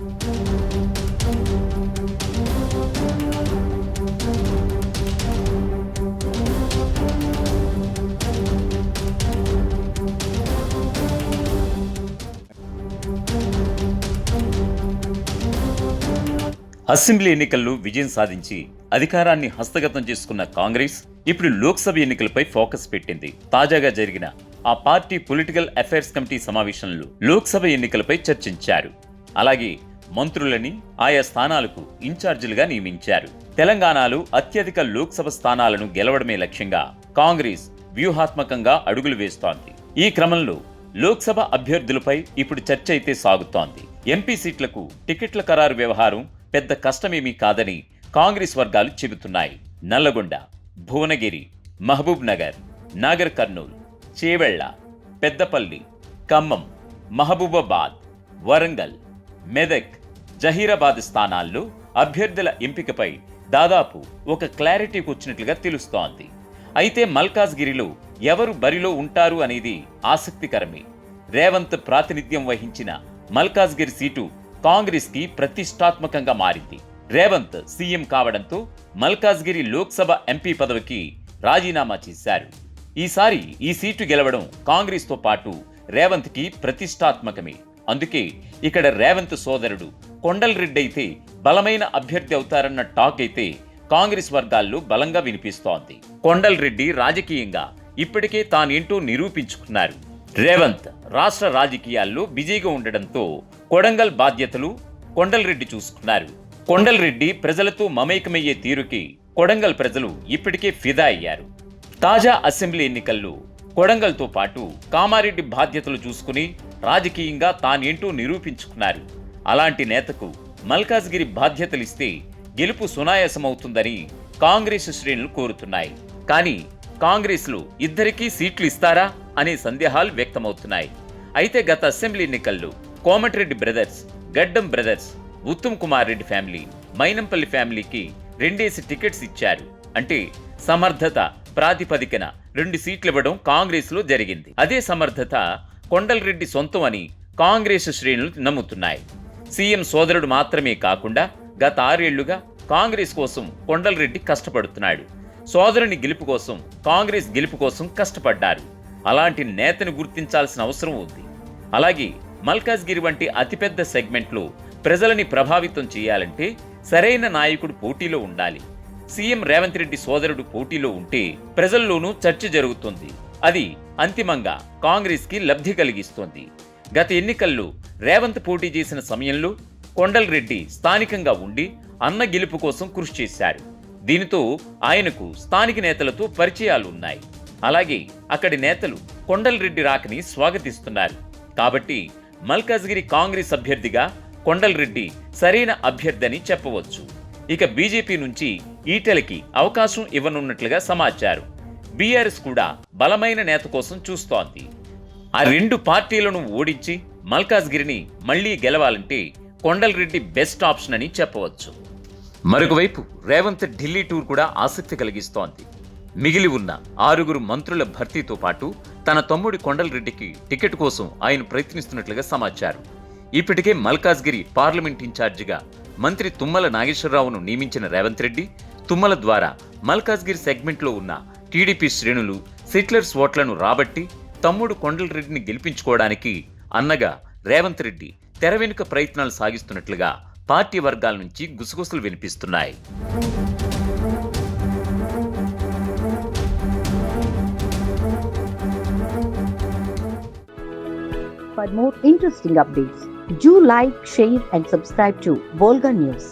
Assembly ఎన్నికల్లో విజయం సాధించి అధికారాన్ని హస్తగతం చేసుకున్న కాంగ్రెస్ ఇప్పుడు లోక్సభ ఎన్నికలపై ఫోకస్ పెట్టింది. తాజాగా జరిగిన ఆ పార్టీ పొలిటికల్ అఫైర్స్ కమిటీ సమావేశంలో లోక్సభ ఎన్నికలపై చర్చించారు. అలాగే మంత్రులని ఆయా స్థానాలకు ఇన్ఛార్జీలుగా నియమించారు. తెలంగాణలో అత్యధిక లోక్సభ స్థానాలను గెలవడమే లక్ష్యంగా కాంగ్రెస్ వ్యూహాత్మకంగా అడుగులు వేస్తోంది. ఈ క్రమంలో లోక్సభ అభ్యర్థులపై ఇప్పుడు చర్చ అయితే సాగుతోంది. ఎంపీ సీట్లకు టికెట్ల ఖరారు వ్యవహారం పెద్ద కష్టమేమీ కాదని కాంగ్రెస్ వర్గాలు చెబుతున్నాయి. నల్లగొండ భువనగిరి మహబూబ్ నగర్ నాగర్ కర్నూల్ చేవెళ్ళ పెద్దపల్లి ఖమ్మం మహబూబాబాద్ వరంగల్ మెదక్ జహీరాబాద్ స్థానాల్లో అభ్యర్థుల ఎంపికపై దాదాపు ఒక క్లారిటీకి వచ్చినట్లుగా తెలుస్తోంది. అయితే మల్కాజ్గిరిలో ఎవరు బరిలో ఉంటారు అనేది ఆసక్తికరమే. రేవంత్ ప్రాతినిధ్యం వహించిన మల్కాజ్గిరి సీటు కాంగ్రెస్కి ప్రతిష్టాత్మకంగా మారింది. రేవంత్ సీఎం కావడంతో మల్కాజ్గిరి లోక్సభ ఎంపీ పదవికి రాజీనామా చేశారు. ఈసారి ఈ సీటు గెలవడం కాంగ్రెస్తో పాటు రేవంత్కి ప్రతిష్టాత్మకమే. అందుకే ఇక్కడ రేవంత్ సోదరుడు కొండల్ రెడ్డి అయితే బలమైన అభ్యర్థి అవుతారన్న టాక్ అయితే కాంగ్రెస్ వర్గాల్లో బలంగా వినిపిస్తోంది. కొండల్ రెడ్డి రాజకీయంగా ఇప్పటికే తానేంటో నిరూపించుకున్నారు. రేవంత్ రాష్ట్ర రాజకీయాల్లో బిజీగా ఉండడంతో కొడంగల్ బాధ్యతలు కొండల్ రెడ్డి చూసుకున్నారు. కొండల్ రెడ్డి ప్రజలతో మమేకమయ్యే తీరుకి కొడంగల్ ప్రజలు ఇప్పటికే ఫిదా అయ్యారు. తాజా అసెంబ్లీ ఎన్నికల్లో కొడంగల్తో పాటు కామారెడ్డి బాధ్యతలు చూసుకుని రాజకీయంగా తానేంటో నిరూపించుకున్నారు. అలాంటి నేతకు మల్కాజ్గిరి బాధ్యతలిస్తే గెలుపు సునాయాసమవుతుందని కాంగ్రెస్ శ్రేణులు కోరుతున్నాయి. కానీ కాంగ్రెస్లో ఇద్దరికీ సీట్లు ఇస్తారా అనే సందేహాలు వ్యక్తమవుతున్నాయి. అయితే గత అసెంబ్లీ ఎన్నికల్లో Komatireddy brothers Gaddam brothers Uttam Kumar Reddy family Mynampally ఫ్యామిలీకి రెండేసి టికెట్స్ ఇచ్చారు. అంటే సమర్థత ప్రాతిపదికన రెండు సీట్లు ఇవ్వడం కాంగ్రెస్లో జరిగింది. అదే సమర్థత కొండల్ రెడ్డి సొంతం అని కాంగ్రెస్ శ్రేణులు నమ్ముతున్నాయి. సీఎం సోదరుడు మాత్రమే కాకుండా గత ఆరేళ్ళుగా కాంగ్రెస్ కోసం కొండల్ రెడ్డి కష్టపడుతున్నాడు. సోదరుని గెలుపు కోసం కాంగ్రెస్ గెలుపు కోసం కష్టపడ్డారు. అలాంటి నేతను గుర్తించాల్సిన అవసరం ఉంది. అలాగే మల్కాజ్గిరి వంటి అతిపెద్ద సెగ్మెంట్లో ప్రజలని ప్రభావితం చేయాలంటే సరైన నాయకుడు పోటీలో ఉండాలి. సీఎం రేవంత్ రెడ్డి సోదరుడు పోటీలో ఉంటే ప్రజల్లోనూ చర్చ జరుగుతుంది. అది అంతిమంగా కాంగ్రెస్కి లబ్ధి కలిగిస్తోంది. గత ఎన్నికల్లో రేవంత్ పోటీ చేసిన సమయంలో కొండల్ రెడ్డి స్థానికంగా ఉండి అన్న గెలుపు కోసం కృషి చేశారు. దీనితో ఆయనకు స్థానిక నేతలతో పరిచయాలు ఉన్నాయి. అలాగే అక్కడి నేతలు కొండల్ రెడ్డి రాకని స్వాగతిస్తున్నారు. కాబట్టి మల్కాజ్గిరి కాంగ్రెస్ అభ్యర్థిగా కొండల్ రెడ్డి సరైన అభ్యర్థి అని చెప్పవచ్చు. ఇక బీజేపీ నుంచి ఈటెలకి అవకాశం ఇవ్వనున్నట్లుగా సమాచారం. బీఆర్ఎస్ కూడా బలమైన నేత కోసం చూస్తోంది. ఆ రెండు పార్టీలను ఓడించి మల్కాజ్గిరిని మళ్ళీ గెలవాలంటే కొండలరెడ్డి బెస్ట్ ఆప్షన్ అని చెప్పవచ్చు. మరొకవైపు రేవంత్ ఢిల్లీ టూర్ కూడా ఆసక్తి కలిగిస్తోంది. మిగిలి ఉన్న ఆరుగురు మంత్రుల భర్తీతో పాటు తన తమ్ముడి కొండలరెడ్డికి టికెట్ కోసం ఆయన ప్రయత్నిస్తున్నట్లుగా సమాచారం. ఇప్పటికే మల్కాజ్గిరి పార్లమెంట్ ఇన్ఛార్జిగా మంత్రి తుమ్మల నాగేశ్వరరావును నియమించిన రేవంత్ రెడ్డి తుమ్మల ద్వారా మల్కాజ్గిరి సెగ్మెంట్లో ఉన్న టీడీపీ శ్రేణులు సిట్లర్స్ ఓట్లను రాబట్టి తమ్ముడు కొండల రెడ్డిని గెలిపించుకోవడానికి అన్నగా రేవంత్ రెడ్డి తెర వెనుక ప్రయత్నాలు సాగిస్తున్నట్లుగా పార్టీ వర్గాల నుంచి గుసగుసలు వినిపిస్తున్నాయి For more interesting updates, do like, share, and subscribe to Volga News.